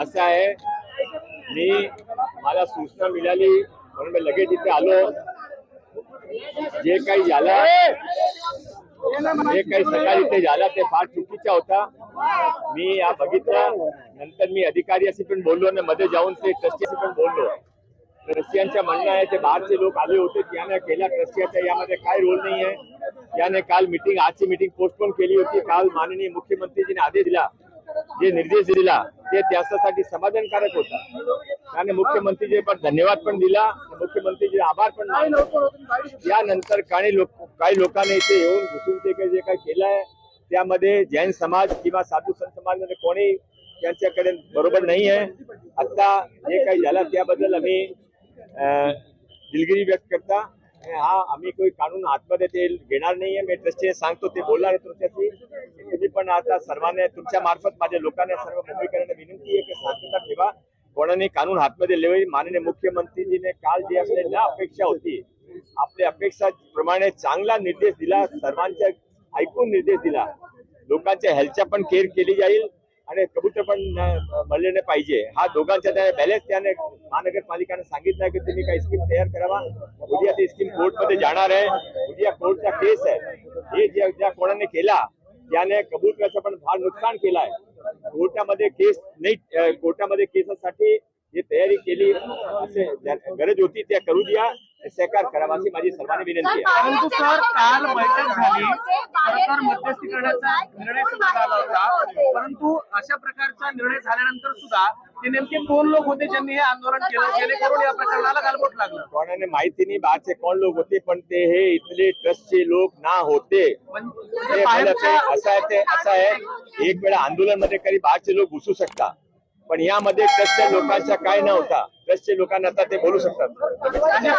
असं आहे. मी मला सूचना मिळाली म्हणून मी लगेच इथे आलो. जे काही झालं जे काही सकाळी ते झालं ते फार चुकीचा होता. मी या बघितलं. नंतर मी अधिकारी पण बोललो आणि मध्ये जाऊन ते ट्रस्टीशी पण बोललो. रशियनचं म्हणणं आहे ते बाहेरचे लोक आले होते त्याने केल्या रशियाचा यामध्ये काय रोल नाही आहे याने काल मिटिंग आजची मिटिंग पोस्टपोन केली होती. काल माननीय मुख्यमंत्रीजीने आदेश दिला. जे निर्देश दिला ते त्याच्यासाठी समाधानकारक होता. त्याने मुख्यमंत्रीजी पण धन्यवाद पण दिला मुख्यमंत्रीचे आभार पण मानले. यानंतर काही लोक काही लोकांनी इथे येऊन घुसून ते काही जे काही केलं आहे त्यामध्ये जैन समाज किंवा साधू संत समाजमध्ये कोणी त्यांच्याकडे बरोबर नाही आहे आता जे काही झालं त्याबद्दल आम्ही अं, दिलगिरी व्यक्त करता. हा आम्ही काही कानून आतमध्ये ते घेणार नाहीये मी ट्रस्टीने सांगतो ते बोलणार आहे तुमच्याशी. तुम्ही पण आता सर्वांना तुमच्या मार्फत माझ्या लोकांना सर्व मुंबईकरांना विनंती आहे की शांतता ठेवा. कोणाने कानून हातमध्ये लेवे माननीय मुख्यमंत्रीजीने काल जी आपल्याला अपेक्षा होती आपल्या अपेक्षा प्रमाणे चांगला निर्देश दिला सर्वांच्या ऐकून निर्देश दिला. लोकांच्या हेल्थच्या पण केअर केली जाईल. आणि कबूतर पण न- नाही पाहिजे. हा दोघांचा त्या बॅलेन्स त्याने महानगरपालिकाने सांगितलं आहे की तुम्ही काही स्कीम तयार करावा. उद्या ती स्कीम कोर्टमध्ये जाणार आहे. उद्या कोर्टचा केस आहे. हे ज्या ज्या कोणाने केला त्याने कबूतराचं पण फार नुकसान केलं आहे. कोर्टामध्ये केस नाही कोर्टामध्ये केसासाठी जी तयारी केली गरज होती त्या करू द्या सहकार करावा अशी माझी सर्वांनी विनंती आहे. परंतु सर काल बैठक झाली. खरं तर मध्यस्थी करण्याचा निर्णय सुद्धा झाला होता. परंतु अशा प्रकारचा निर्णय झाल्यानंतर सुद्धा ते नेमके दोन लोक होते ज्यांनी हे आंदोलन केलं? जेणेकरून या प्रकरणाला गालबोट लागलं. कोणाने माहिती नाही बाहेरचे कोण लोक होते पण ते हे इथले ट्रस्टचे लोक ना होते. असं आहे ते असं आहे. एक वेळा आंदोलनमध्ये काही बाहेरचे लोक घुसू शकतात पण यामध्ये ट्रस्टच्या लोकांचा काय न होता ट्रस्टचे लोकांना आता ते बोलू शकतात. म्हणजे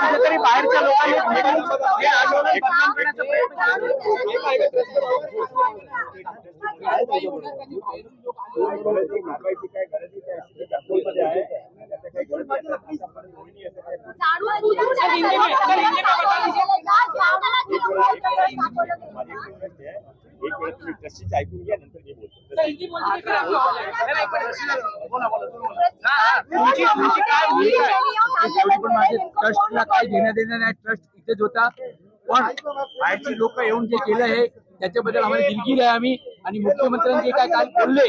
म्हणजे हे प्रयत्न कारवाईची काय नाही. एक वेळ तुम्ही ऐकून घ्या नंतर मी बोलतो. हा, हा. ट्रस्टला देण्या देणं नाही ट्रस्ट इथेच होता. पण बाहेरची लोक येऊन जे केलं आहे त्याच्याबद्दल आम्हाला दिलगिरी आहे आम्ही. आणि मुख्यमंत्र्यांनी जे काय काल बोलले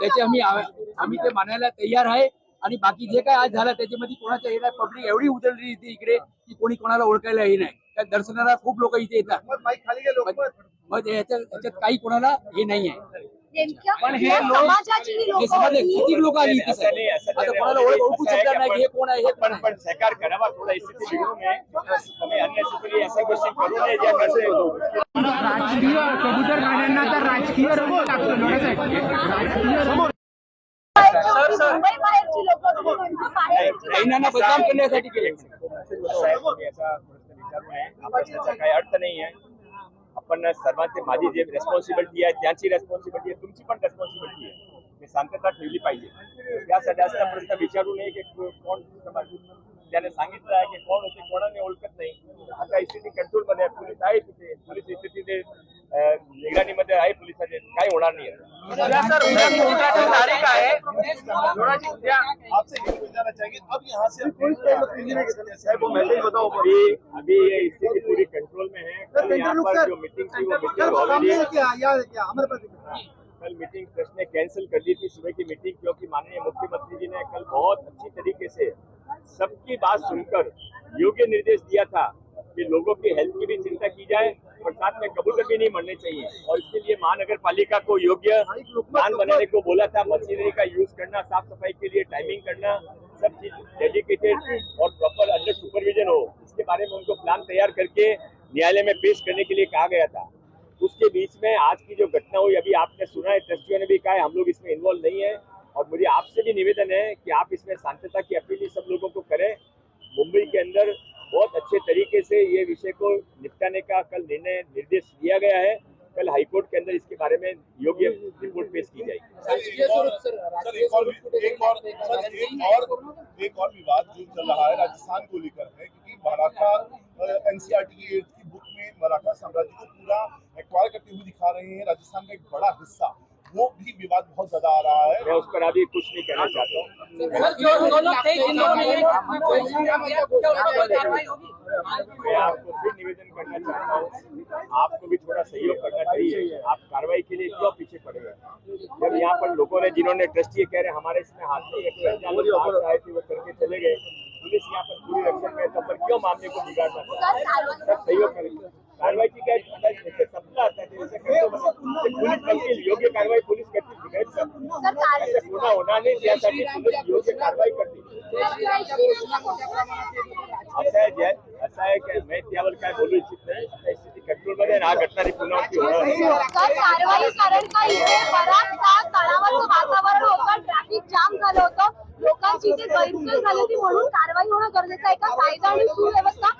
त्याचे आम्ही आम्ही ते मानायला तयार आहे. आणि बाकी जे काय आज झालं त्याच्यामध्ये कोणाच्या येणार पब्लिक एवढी उतरली इथे इकडे की कोणी कोणाला ओळखायलाही नाही. त्या दर्शनाला खूप लोक इथे येतात. मग- मग याच्यात याच्यात काही कोणाला हे नाही आहे पण हे लोक समाजाची ही हे समजले किती लोक आली इथे असं नाही, असं आता नाही. कोणाला ओळख ओळखू असं आहे शकणार नाही की हे कोण आहे हे कोण पण आहे? पण सहकार करावा थोडा स्थिती बिघडू नये तुम्ही अन्य अशा गोष्टी करू नये ज्या कसे राजकीय कबूतर गाड्यांना तर राजकीय रंग लागतो ना साहेब राजकीय मुंबई बाहेरची लोक महिलांना बदनाम करण्यासाठी केले. असं याचा प्रश्न विचारू नये. आपण त्याचा काही अर्थ नाही आहे. आपण सर्वांचे माझी जे रेस्पॉन्सिबिलिटी आहे त्यांची रेस्पॉन्सिबिलिटी आहे तुमची पण रेस्पॉन्सिबिलिटी आहे. मी शांतता ठेवली पाहिजे. त्यासाठी असं प्रश्न विचारू नये की कोण त्याने सांगितलं आहे की कोण होते कोणाने ओळखत नाही. आता स्थिती कंट्रोलमध्ये आहे पोलीस आहे तिथे. पोलीस स्थिती ते निगराणीमध्ये आहे पोलिसांचे काही होणार नाही उद्या सर उद्या किती तारखेची तारीख आहे. आपसे ये पूछना चाहिए अब यहाँ से अभी अभी ये स्थिति पूरी कंट्रोल में है कल यहाँ पर जो मीटिंग थी वो मीटिंग ऑलरेडी कल मीटिंग ट्रस्ट ने कैंसिल कर दी थी सुबह की मीटिंग क्योंकि माननीय मुख्यमंत्री जी ने कल बहुत अच्छी तरीके से सबकी बात सुनकर योग्य निर्देश दिया था कि लोगों की हेल्थ की भी चिंता की जाए। और साथ में कबूतर भी नहीं मरने चाहिए। और इसके लिए महानगर पालिका को योग्य प्लान बनाने को बोला था। मशीनरी का यूज़ करना, साफ़ सफ़ाई के लिए टाइमिंग करना, सब चीज़ डेडिकेटेड और प्रॉपर अंडर सुपरविजन हो। इसके बारे में उनको प्लान तैयार करके न्यायालय में पेश करने के लिए कहा गया था। उसके बीच में आज की जो घटना हुई, अभी आपने सुना है, ट्रस्टियों ने भी कहा है, हम लोग इसमें इन्वॉल्व नहीं है। और मुझे आपसे भी निवेदन है कि आप इसमें शांतता की अपील सब लोगों को करें। मुंबई के अंदर बहुत अच्छे तरीके से ये विषय को निपटाने का कल निर्णय निर्देश दिया गया है। कल हाईकोर्ट के अंदर इसके बारे में योग्य रिपोर्ट पेश की जाएगी। एक और एक और सर एक और एक और विवाद जो चल रहा है राजस्थान को लेकर है क्योंकि मराठा एनसीआर की की बुक में मराठा साम्राज्य को पूरा एक्वायर करते हुए दिखा रहे हैं। राजस्थान का एक बड़ा हिस्सा वो भी विवाद बहुत ज़्यादा आ रहा है। मैं उस पर अभी कुछ नहीं कहना चाहता हूँ। मैं आपको फिर निवेदन करना चाहता हूँ आपको भी थोड़ा सहयोग करना चाहिए। आप कार्रवाई के लिए क्यों पीछे पड़े हैं? जब यहाँ पर लोगों ने जिन्होंने ट्रस्टी कह रहे हमारे इसमें हाथ नहीं है से आए थे वो करके चले गए। पुलिस यहाँ पर पूरी रक्षा में तब पर क्यों मामले को बिगाड़ना सब सहयोग करें कार्रवाई पुलिस करती बिगाड़ सब ऐसे गुन्हा होना नाही त्यासाठी पुलिस योग्य कारवाई करते असं आहे जय असं आहे की मी त्यावर काय बोलू इच्छित नाही. परिस्थिती आहे आणि हा घटना पुनरावृत्ती होणार कारवाई कारण तणावाचं वातावरण होतं ट्रॅफिक जाम झालं होतं लोकांची इथे गैरसोय झाली होती म्हणून कारवाई होणं गरजेचं आहे का? कायदा आणि सुव्यवस्था